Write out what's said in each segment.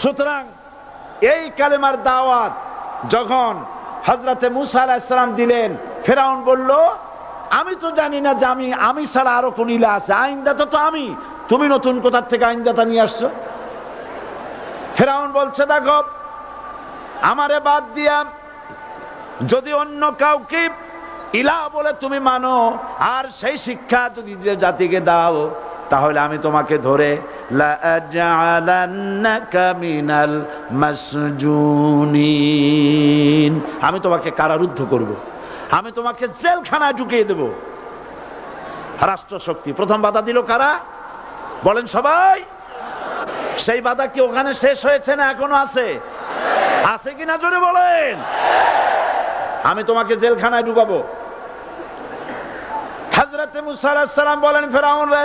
সুতরাং এই কালেমার দাওয়াত যখন হজরতে মুসা আলাহিসাল্লাম দিলেন, ফেরাউন বলল, আমি তো জানি না যে আমি আমি ছাড়া আরও কোন ইলা আছে। আইনদাতা তো আমি। তুমি নতুন কোথার থেকে আইনদাতা নিয়ে আসছো? ফেরাউন বলছে, দেখো, আমারে বাদ দিয়া যদি অন্য কাউকে ইলা বলে তুমি মানো, আর সেই শিক্ষা যদি জাতিকে দাও তাহলে আমি তোমাকে ধরে আমি তোমাকে কারারুদ্ধ করব। আমি তোমাকে জেলখানায় ঢুকিয়ে দেব। রাষ্ট্র শক্তি প্রথম বাধা দিল কারা? বলেন সবাই। সেই বাধা কি ওখানে শেষ হয়েছে না এখনও আছে? আছে কিনা জোরে বলেন। আমি তোমাকে জেলখানায় ঢুকাবো। হাজরতে মুসালাম বলেন, ফেরাউন রে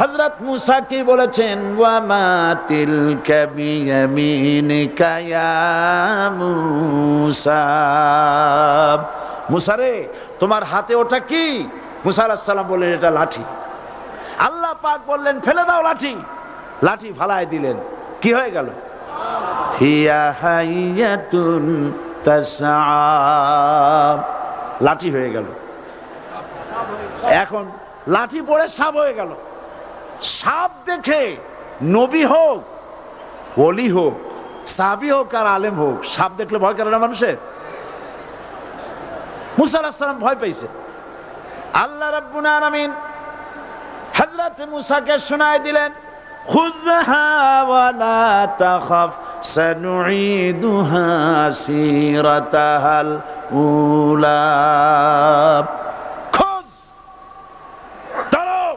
হযরত মুসা কি বলেছেন? ওয়া মা তিলকা বিয়ামিনিকা ইয়া মুসা। মুসা রে, তোমার হাতে ওটা কি? মুসা আলাইহিস সালাম বললেন, এটা লাঠি। আল্লাহ পাক বললেন, ফেলে দাও লাঠি। লাঠি ফালায় দিলেন। কি হয়ে গেল? লাঠি হয়ে গেল। এখন লাঠি পড়ে সাপ হয়ে গেল। সাপ দেখে নবী হোক অলি হোক সাবি হোক আর আলেম হোক, সাপ দেখলে ভয় করে না মানুষের? মুসা আলাহিস ভয় পাইছে আল্লাহ রাব্বুল আলামিন হযরত মুসাকে শোনায় দিলেন সানুঈদুহা সিরাতাহাল উলা খোঁজ ধরো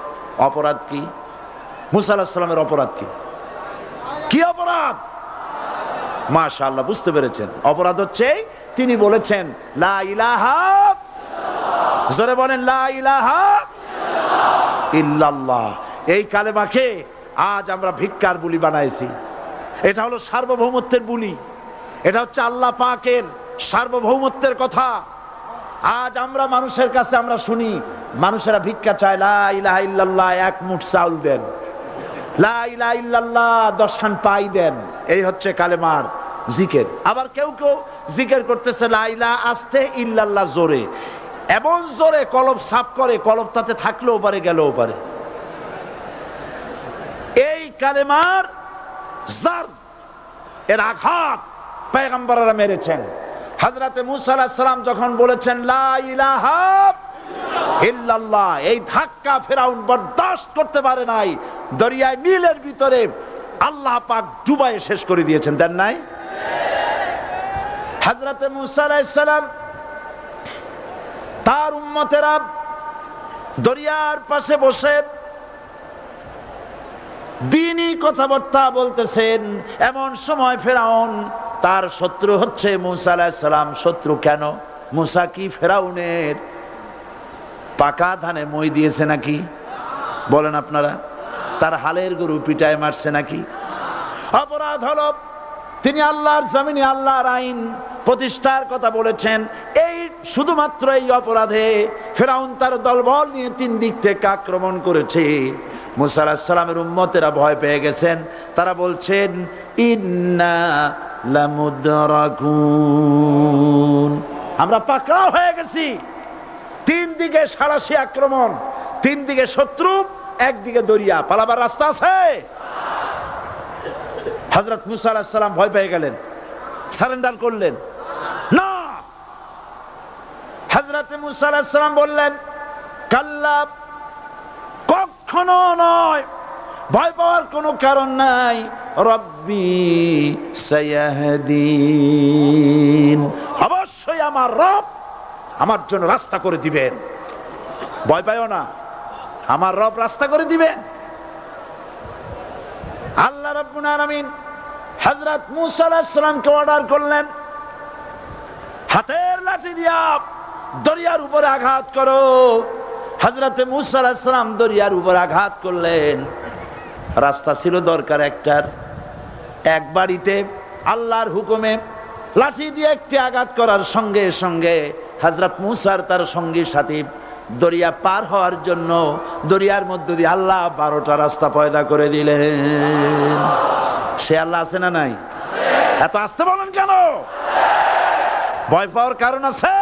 অপরাধ কি? মুসা অপরাধ কি? কি অপরাধ? মাশা আল্লাহ বুঝতে পেরেছেন। অপরাধ হচ্ছে তিনি বলেছেন, লা ইলাহা জোরে বলেন এই কালেমাকে আজ আমরা ভিক্ষার বুলি বানাইছি। এটা হলো সার্বভৌমত্বের বুলি। এটা হচ্ছে আল্লাহ পাকের সার্বভৌমত্বের কথা। আজ আমরা মানুষের কাছে আমরা শুনি মানুষেরা ভিক্ষা চায়, লা ইলাহা এক মুঠ চাউল দেন। লা ইলাহা দশ খান পাই দেন। এই হচ্ছে কালেমার জিকের। আবার কেউ কেউ জিকের করতেছে, লা ইলাহা আস্তে ইল্লাল্লাহ জোরে। এমন জোরে কলব সাফ করে, কলব তাতে থাকলেও পারে, গেলেও পারে। এই কালেমার জার, এর আঘাত পেগম্বররা মেরেছেন। হজরতে মুসা সালাম যখন বলেছেন, লা ইলাহা ইল্লাল্লাহ, এই ধাক্কা ফেরাউন বরদাস্ত করতে পারে নাই। দরিয়ায় নীলের ভিতরে আল্লাহ পাক ডুবাই শেষ করে দিয়েছেন নাই? হজরতে মুসা আলাইহিস সালাম, তার উম্মতেরা দরিয়ার পাশে বসে দিনই কথাবার্তা বলতেছেন, এমন সময় ফেরাউন, তার শত্রু হচ্ছে মুসা আলাহিসাল্লাম শত্রু কেন? মুসা কি ফেরাউনের পাকা ধানে মই দিয়েছে নাকি? বলেন আপনারা, তার হালের গরু পিটায় মারছে নাকি? অপরাধ হল, তিনি আল্লাহর জমিনে আল্লাহর আইন প্রতিষ্ঠার কথা বলেছেন, এই শুধুমাত্র এই অপরাধে ফেরাউন তার দলবল নিয়ে তিন দিক থেকে আক্রমণ করেছে। মুসা আলাহিসাল্লামের উম্মতেরা ভয় পেয়ে গেছেন, তারা বলছেন, ইন্না আমরা পাকড়াও হয়ে গেছি। তিন দিকে সাড়াশি আক্রমণ, তিন দিকে শত্রু একদিকে দরিয়া। পালাবার রাস্তা আছে? হজরত মুসা আলাহিসাল্লাম ভয় পেয়ে গেলেন, সারেন্ডার করলেন। না! হজরত মুসা বললেন, কাল্লা, কখনো নয়, ভয় পাওয়ার কোনো কারণ নাই। রব্বি সায়াহদিন। অবশ্যই আমার রব আমার জন্য রাস্তা করে দিবেন। ভয় পাইও না। আমার রব রাস্তা করে দিবেন। আল্লাহ রাব্বুল আলামিন হযরত মূসা আলাইহিস সালামকে অর্ডার করলেন, হাতের লাঠি দিয়া দরিয়ার উপরে আঘাত করো। হযরতে মূসা আলাইহিস সালাম দরিয়ার উপরে আঘাত করলেন। রাস্তা ছিল দরকার একটার। এক বাড়িতে আল্লাহর হুকুমে লাঠি দিয়ে একটি আঘাত করার সঙ্গে সঙ্গে হজরত মুসার তার সঙ্গী সাথী দরিয়া পার হওয়ার জন্য দরিয়ার মধ্য দিয়ে আল্লাহ বারোটা রাস্তা পয়দা করে দিলেন। সে আল্লাহ আছে না নাই? এত আসতে বলেন কেন? ভয় পাওয়ার কারণ আছে?